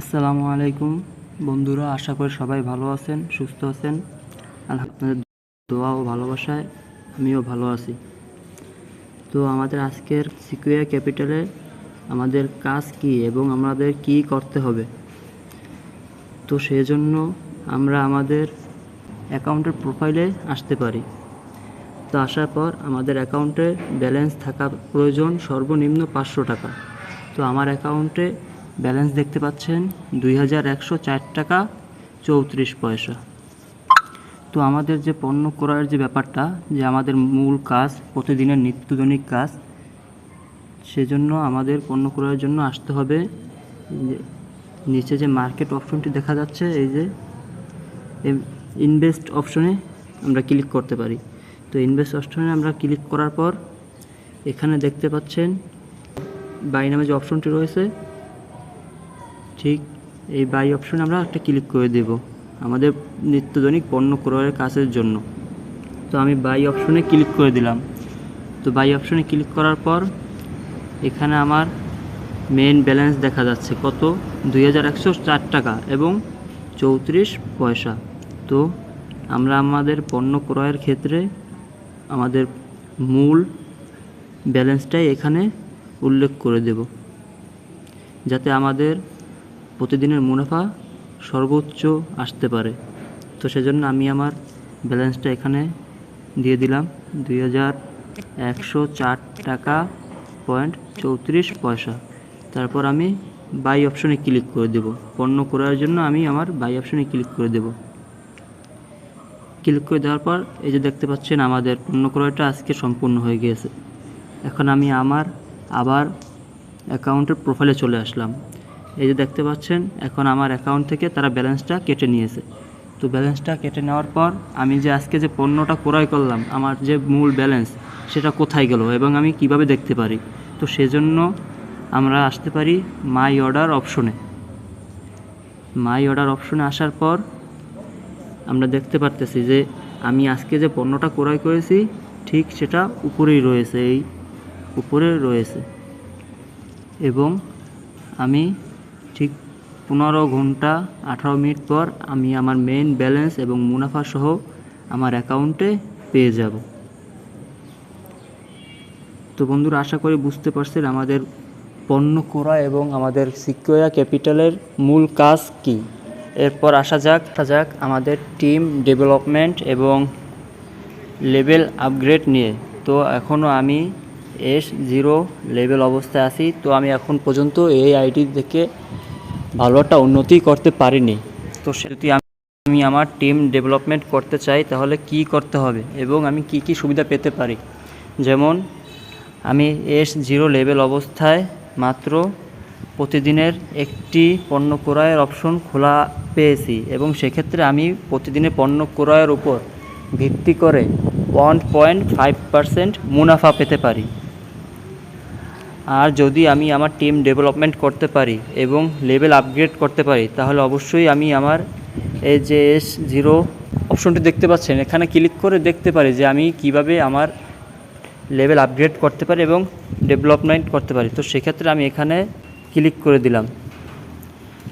আসসালামু আলাইকুম। বন্ধুরা, আশা করি সবাই ভালো আছেন, সুস্থ আছেন। আর আপনাদের দোয়া ও ভালোবাসায়, আমিও ভালো আছি। তো আমাদের আজকের সিকুয়া ক্যাপিটালে আমাদের কাজ কি এবং আমাদের কি করতে হবে? তো সেজন্য আমরা আমাদের অ্যাকাউন্টের প্রোফাইলে আসতে পারি। তো আসার পর আমাদের অ্যাকাউন্টে ব্যালেন্স থাকা প্রয়োজন সর্বনিম্ন পাঁচশো টাকা। তো আমার অ্যাকাউন্টে ব্যালেন্স দেখতে পাচ্ছেন দুই হাজার একশো চার টাকা চৌত্রিশ পয়সা। তো আমাদের যে পণ্য ক্রয়ের যে ব্যাপারটা, যে আমাদের মূল কাজ, প্রতিদিনের নিত্যদৈনিক কাজ, সেজন্য আমাদের পণ্য ক্রয়ের জন্য আসতে হবে। নিচে যে মার্কেট অপশনটি দেখা যাচ্ছে, এই যে ইনভেস্ট অপশনে আমরা ক্লিক করতে পারি। তো ইনভেস্ট অপশনে আমরা ক্লিক করার পর এখানে দেখতে পাচ্ছেন, বাই নামে যে অপশনটি রয়েছে ঠিক, এই বাই অপশনে আমরা একটা ক্লিক করে দেব আমাদের নিত্যদৈনিক পণ্য ক্রয়ের কাজের জন্য। তো আমি বাই অপশনে ক্লিক করে দিলাম। তো বাই অপশনে ক্লিক করার পর এখানে আমার মেন ব্যালেন্স দেখা যাচ্ছে কত? দুই হাজার একশো চার টাকা এবং চৌত্রিশ পয়সা। তো আমরা আমাদের পণ্য ক্রয়ের ক্ষেত্রে আমাদের মূল ব্যালেন্সটাই এখানে উল্লেখ করে দেব। যাতে আমাদের প্রতিদিনের মুনাফা সর্বোচ্চ আসতে পারে। তো সেজন্য আমি আমার ব্যালেন্সটা এখানে দিয়ে দিলাম দুই হাজার একশো চার টাকা পয়েন্ট চৌত্রিশ পয়সা। তারপর আমি বাই অপশনে ক্লিক করে দেব। পণ্য ক্রয়ের জন্য আমি আমার বাই অপশনে ক্লিক করে দেব। ক্লিক করে দেওয়ার পর এই যে দেখতে পাচ্ছেন আমাদের পণ্য ক্রয়টা আজকে সম্পূর্ণ হয়ে গিয়েছে। এখন আমি আমার আবার অ্যাকাউন্টের প্রোফাইলে চলে আসলাম। এই যে দেখতে পাচ্ছেন, এখন আমার অ্যাকাউন্ট থেকে তারা ব্যালেন্সটা কেটে নিয়েছে। তো ব্যালেন্সটা কেটে নেওয়ার পর আমি যে আজকে যে পণ্যটা ক্রয় করলাম, আমার যে মূল ব্যালেন্স সেটা কোথায় গেল এবং আমি কীভাবে দেখতে পারি? তো সেজন্য আমরা আসতে পারি মাই অর্ডার অপশনে মাই অর্ডার অপশনে আসার পর আমরা দেখতে পারতেছি যে আমি আজকে যে পণ্যটা ক্রয় করেছি, ঠিক সেটা উপরেই রয়েছে, এই উপরে রয়েছে। এবং আমি পনেরো ঘণ্টা আঠারো মিনিট পর আমি আমার মেইন ব্যালেন্স এবং মুনাফা সহ আমার অ্যাকাউন্টে পেয়ে যাব। তো বন্ধুরা, আশা করি বুঝতে পারছেন আমাদের পণ্য ক্রয় এবং আমাদের সিকিউরা ক্যাপিটালের মূল কাজ কি। এরপর আসা যাক আসা যাক আমাদের টিম ডেভেলপমেন্ট এবং লেভেল আপগ্রেড নিয়ে। তো এখনও আমি এস জিরো লেভেল অবস্থায় আছি। তো আমি এখন পর্যন্ত এই আইডি থেকে ভালো একটা উন্নতি করতে পারিনি। তো সে যদি আমি আমার টিম ডেভেলপমেন্ট করতে চাই, তাহলে কি করতে হবে এবং আমি কি কি সুবিধা পেতে পারি? যেমন, আমি এস জিরো লেভেল অবস্থায় মাত্র প্রতিদিনের একটি পণ্য ক্রয়ের অপশন খোলা পেয়েছি এবং সেক্ষেত্রে আমি প্রতিদিনের পণ্য ক্রয়ের উপর ভিত্তি করে ওয়ান পয়েন্ট ফাইভ পারসেন্ট মুনাফা পেতে পারি। আর যদি আমি আমার টিম ডেভেলপমেন্ট করতে পারি এবং লেভেল আপগ্রেড করতে পারি, তাহলে অবশ্যই আমি আমার এই যে এস জিরো অপশনটি দেখতে পাচ্ছেন। এখানে ক্লিক করে দেখতে পারি যে আমি কীভাবে আমার লেভেল আপগ্রেড করতে পারি এবং ডেভেলপমেন্ট করতে পারি। তো সেক্ষেত্রে আমি এখানে ক্লিক করে দিলাম।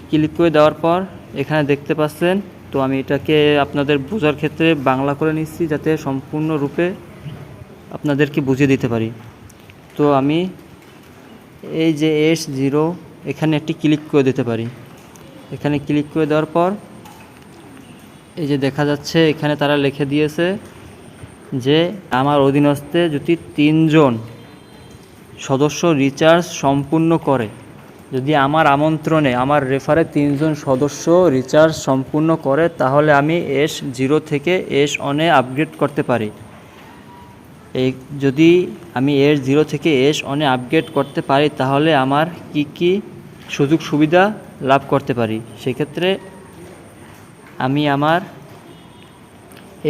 ক্লিক করে দেওয়ার পর এখানে দেখতে পাচ্ছেন, তো আমি এটাকে আপনাদের বোঝার ক্ষেত্রে বাংলা করে নিচ্ছি যাতে সম্পূর্ণরূপে আপনাদেরকে বুঝিয়ে দিতে পারি। তো আমি এই যে এস জিরো এখানে একটি ক্লিক করে দিতে পারি। এখানে ক্লিক করে দেওয়ার পর, এই যে দেখা যাচ্ছে, এখানে তারা লিখে দিয়েছে যে, আমার অধীনস্থে যদি তিনজন সদস্য রিচার্জ সম্পূর্ণ করে, যদি আমার আমন্ত্রণে আমার রেফারে তিনজন সদস্য রিচার্জ সম্পূর্ণ করে, তাহলে আমি এস জিরো থেকে এস অনে আপগ্রেড করতে পারি। এই যদি আমি এস জিরো থেকে এস অনে আপগ্রেড করতে পারি, তাহলে আমার কি কি সুযোগ সুবিধা লাভ করতে পারি? সেক্ষেত্রে আমি আমার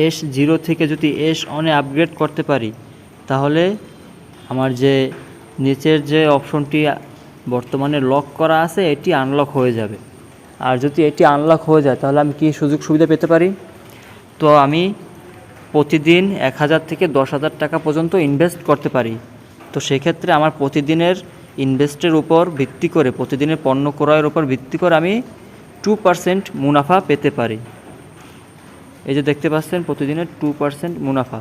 এস জিরো থেকে যদি এস অনে আপগ্রেড করতে পারি, তাহলে আমার যে নিচের যে অপশনটি বর্তমানে লক করা আছে, এটি আনলক হয়ে যাবে। আর যদি এটি আনলক হয়ে যায়, তাহলে আমি কি সুযোগ সুবিধা পেতে পারি? তো আমি প্রতিদিন এক হাজার থেকে দশ হাজার টাকা পর্যন্ত ইনভেস্ট করতে পারি। তো সেক্ষেত্রে আমার প্রতিদিনের ইনভেস্টের উপর ভিত্তি করে, প্রতিদিনের পণ্য ক্রয়ের উপর ভিত্তি করে আমি টু পার্সেন্ট মুনাফা পেতে পারি। এই যে দেখতে পাচ্ছেন প্রতিদিনের টু পার্সেন্ট মুনাফা।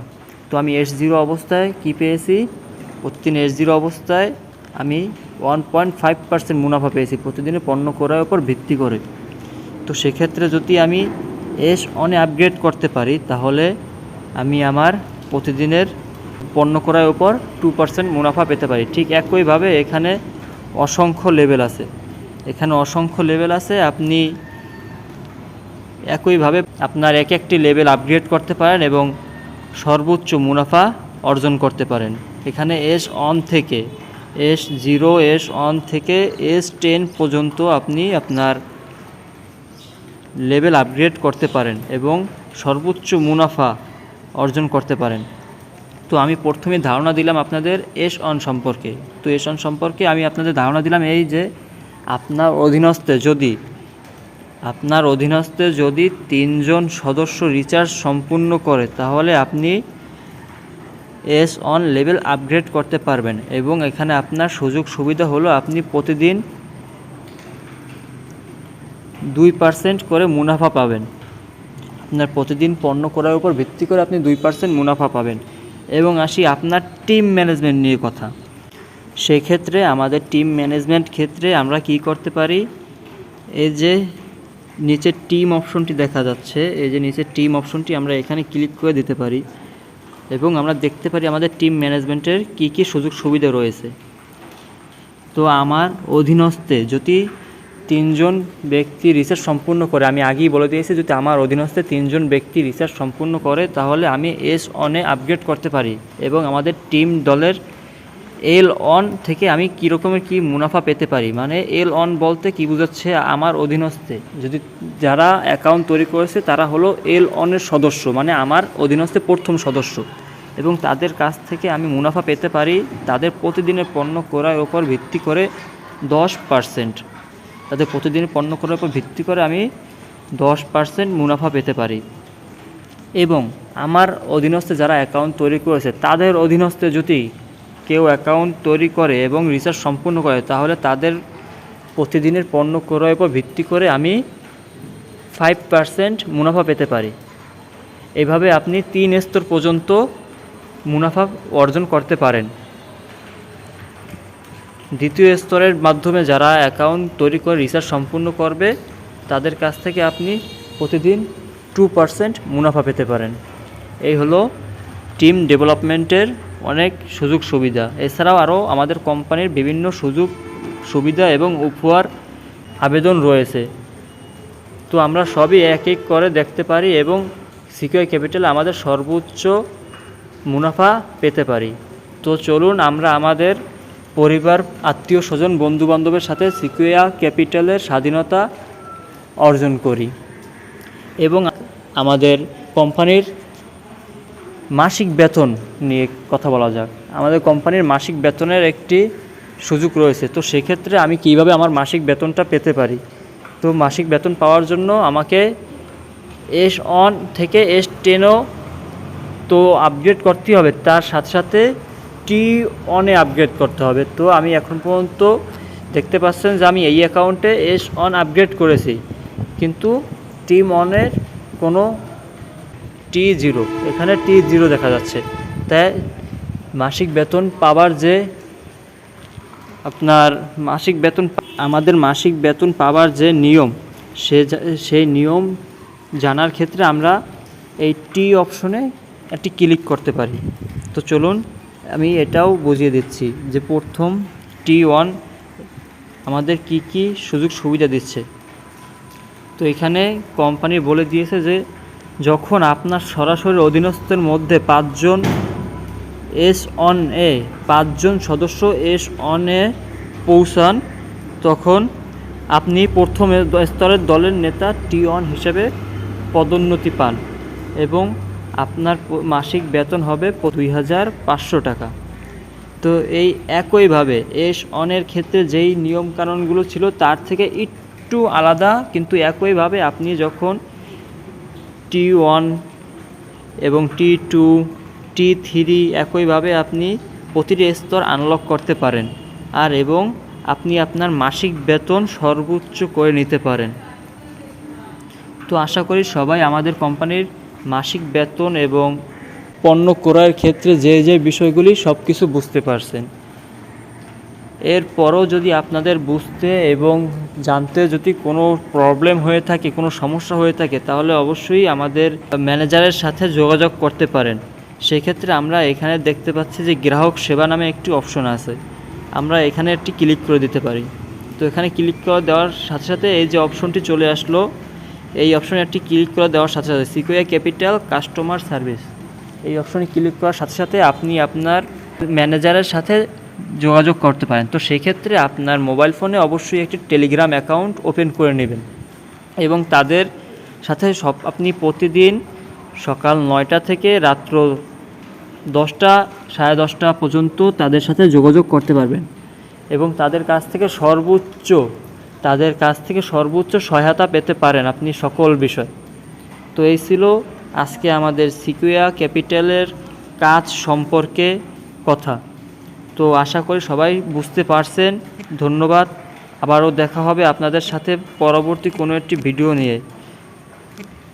তো আমি এস জিরো অবস্থায় কি পেয়েছি? প্রতিদিন এস জিরো অবস্থায় আমি ওয়ান পয়েন্ট ফাইভ পার্সেন্ট মুনাফা পেয়েছি প্রতিদিনের পণ্য ক্রয়ের উপর ভিত্তি করে। তো সেক্ষেত্রে যদি আমি এস অনে আপগ্রেড করতে পারি, তাহলে আমি আমার প্রতিদিনের পণ্য ক্রয়ের উপর টু পার্সেন্ট মুনাফা পেতে পারি। ঠিক একইভাবে এখানে অসংখ্য লেভেল আছে। এখানে অসংখ্য লেভেল আছে। আপনি একইভাবে আপনার এক একটি লেভেল আপগ্রেড করতে পারেন এবং সর্বোচ্চ মুনাফা অর্জন করতে পারেন। এখানে এস অন থেকে এস জিরো এস অন থেকে এস টেন পর্যন্ত আপনি আপনার লেভেল আপগ্রেড করতে পারেন এবং সর্বোচ্চ মুনাফা অর্জন করতে পারেন। তো আমি প্রথমে ধারণা দিলাম আপনাদের এস অন সম্পর্কে। তো এস অন সম্পর্কে আমি আপনাদের ধারণা দিলাম এই যে, আপনার অধীনস্থে যদি, আপনার অধীনস্থে যদি তিনজন সদস্য রিচার্জ সম্পূর্ণ করে, তাহলে আপনি এস অন লেভেল আপগ্রেড করতে পারবেন এবং এখানে আপনার সুযোগ সুবিধা হলো আপনি প্রতিদিন দুই পার্সেন্ট করে মুনাফা পাবেন। আপনার প্রতিদিন পণ্য করার উপর ভিত্তি করে আপনি দুই পার্সেন্ট মুনাফা পাবেন। এবং আসি আপনার টিম ম্যানেজমেন্ট নিয়ে কথা। সেক্ষেত্রে আমাদের টিম ম্যানেজমেন্ট ক্ষেত্রে আমরা কি করতে পারি? এই যে নিচের টিম অপশনটি দেখা যাচ্ছে, এই যে নিচের টিম অপশনটি আমরা এখানে ক্লিক করে দিতে পারি। এবং আমরা দেখতে পারি আমাদের টিম ম্যানেজমেন্টের কী কী সুযোগ সুবিধা রয়েছে। তো আমার অধীনস্থে যদি তিনজন ব্যক্তি রিসার্চ সম্পূর্ণ করে। আমি আগেই বলে দিয়েছি যদি আমার অধীনস্থে তিনজন ব্যক্তি রিসার্চ সম্পূর্ণ করে, তাহলে আমি এস অনে আপগ্রেড করতে পারি। এবং আমাদের টিম দলের এল অন থেকে আমি কী রকমের কী মুনাফা পেতে পারি? মানে এল অন বলতে কি বোঝাচ্ছে আমার অধীনস্থে? যদি যারা অ্যাকাউন্ট তৈরি করেছে, তারা হলো এল অনের সদস্য মানে আমার অধীনস্থে প্রথম সদস্য। এবং তাদের কাছ থেকে আমি মুনাফা পেতে পারি, তাদের প্রতিদিনের পণ্য ক্রয়ের ওপর ভিত্তি করে দশ পার্সেন্ট তাদের প্রতিদিনের পণ্য ক্রয়ের উপর ভিত্তি করে আমি দশ পার্সেন্ট মুনাফা পেতে পারি। এবং আমার অধীনস্থে যারা অ্যাকাউন্ট তৈরি করেছে, তাদের অধীনস্থে যদি কেউ অ্যাকাউন্ট তৈরি করে এবং রিসার্চ সম্পূর্ণ করে, তাহলে তাদের প্রতিদিনের পণ্য ক্রয়ের উপর ভিত্তি করে আমি ফাইভ পার্সেন্ট মুনাফা পেতে পারি। এভাবে আপনি তিন স্তর পর্যন্ত মুনাফা অর্জন করতে পারেন। দ্বিতীয় স্তরের মাধ্যমে যারা অ্যাকাউন্ট তৈরি করে রিসার্চ সম্পূর্ণ করবে, তাদের কাছ থেকে আপনি প্রতিদিন টু পার্সেন্ট মুনাফা পেতে পারেন। এই হলো টিম ডেভেলপমেন্টের অনেক সুযোগ সুবিধা। এছাড়াও আরও আমাদের কোম্পানির বিভিন্ন সুযোগ সুবিধা এবং উপহার আবেদন রয়েছে। তো আমরা সবই এক এক করে দেখতে পারি এবং সিকিউর ক্যাপিটাল আমাদের সর্বোচ্চ মুনাফা পেতে পারি। তো চলুন আমরা আমাদের পরিবার, আত্মীয় স্বজন, বন্ধুবান্ধবের সাথে সিকুয়া ক্যাপিটালের স্বাধীনতা অর্জন করি এবং আমাদের কোম্পানির মাসিক বেতন নিয়ে কথা বলা যাক। আমাদের কোম্পানির মাসিক বেতনের একটি সুযোগ রয়েছে। তো সেক্ষেত্রে আমি কীভাবে আমার মাসিক বেতনটা পেতে পারি? তো মাসিক বেতন পাওয়ার জন্য আমাকে এস অন থেকে এস টেনও তো আপগ্রেড করতে হবে। তার সাথে সাথে টি অনে আপগ্রেড করতে হবে? তো আমি এখন পর্যন্ত দেখতে পাচ্ছেন যে আমি এই অ্যাকাউন্টে এস অন আপগ্রেড করেছি। কিন্তু টিম অনের কোনো টি জিরো এখানে টি জিরো দেখা যাচ্ছে। তাই মাসিক বেতন পাওয়ার যে আপনার মাসিক বেতন, আমাদের মাসিক বেতন পাওয়ার যে নিয়ম, সে সেই নিয়ম জানার ক্ষেত্রে আমরা এই টি অপশনে একটি ক্লিক করতে পারি। তো চলুন আমি এটাও বুঝিয়ে দিচ্ছি যে প্রথম টি ওয়ান আমাদের কি কি সুযোগ সুবিধা দিচ্ছে। তো এখানে কোম্পানি বলে দিয়েছে যে, যখন আপনার সরাসরি অধীনস্থের মধ্যে পাঁচজন এস অন এ পাঁচজন সদস্য এস অন এ পৌঁছান, তখন আপনি প্রথম স্তরের দলের নেতা টি অন হিসেবে পদোন্নতি পান এবং আপনার মাসিক বেতন হবে দুই হাজার পাঁচশো টাকা। তো এই একইভাবে এস অনের ক্ষেত্রে যেই নিয়মকানুনগুলো ছিল তার থেকে একটু আলাদা, কিন্তু একইভাবে আপনি যখন টি ওয়ান এবং টি টু, টি থ্রি একইভাবে আপনি প্রতিটি স্তর আনলক করতে পারেন আর এবং আপনি আপনার মাসিক বেতন সর্বোচ্চ করে নিতে পারেন। তো আশা করি সবাই আমাদের কোম্পানির মাসিক বেতন এবং পণ্য ক্রয়ের ক্ষেত্রে যে যে বিষয়গুলি সব কিছু বুঝতে পারছেন। এরপরও যদি আপনাদের বুঝতে এবং জানতে যদি কোনো প্রবলেম হয়ে থাকে, কোনো সমস্যা হয়ে থাকে, তাহলে অবশ্যই আমাদের ম্যানেজারের সাথে যোগাযোগ করতে পারেন। সেক্ষেত্রে আমরা এখানে দেখতে পাচ্ছি যে গ্রাহক সেবা নামে একটি অপশন আছে। আমরা এখানে একটি ক্লিক করে দিতে পারি। তো এখানে ক্লিক করে দেওয়ার সাথে সাথে এই যে অপশনটি চলে আসলো এই অপশনে একটি ক্লিক করে দেওয়ার সাথে সাথে সিকোয়া ক্যাপিটাল কাস্টমার সার্ভিস। এই অপশনে ক্লিক করার সাথে সাথে আপনি আপনার ম্যানেজারের সাথে যোগাযোগ করতে পারেন। তো সেক্ষেত্রে আপনার মোবাইল ফোনে অবশ্যই একটি টেলিগ্রাম অ্যাকাউন্ট ওপেন করে নেবেন এবং তাদের সাথে সব আপনি প্রতিদিন সকাল নয়টা থেকে রাত্র দশটা, সাড়ে দশটা পর্যন্ত তাদের সাথে যোগাযোগ করতে পারবেন এবং তাদের কাছ থেকে সর্বোচ্চ তাদের কাছ থেকে সর্বোচ্চ সহায়তা পেতে পারেন আপনি সকল বিষয়। তো এই ছিল আজকে আমাদের সিকুয়া ক্যাপিটালের কাজ সম্পর্কে কথা। তো আশা করি সবাই বুঝতে পারছেন। ধন্যবাদ। আবারও দেখা হবে আপনাদের সাথে পরবর্তী কোনো একটি ভিডিও নিয়ে।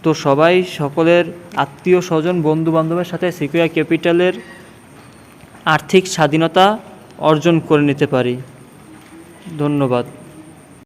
তো সবাই সকলের আত্মীয় স্বজন বন্ধু বান্ধবের সাথে সিকুয়া ক্যাপিটালের আর্থিক স্বাধীনতা অর্জন করে নিতে পারি। ধন্যবাদ।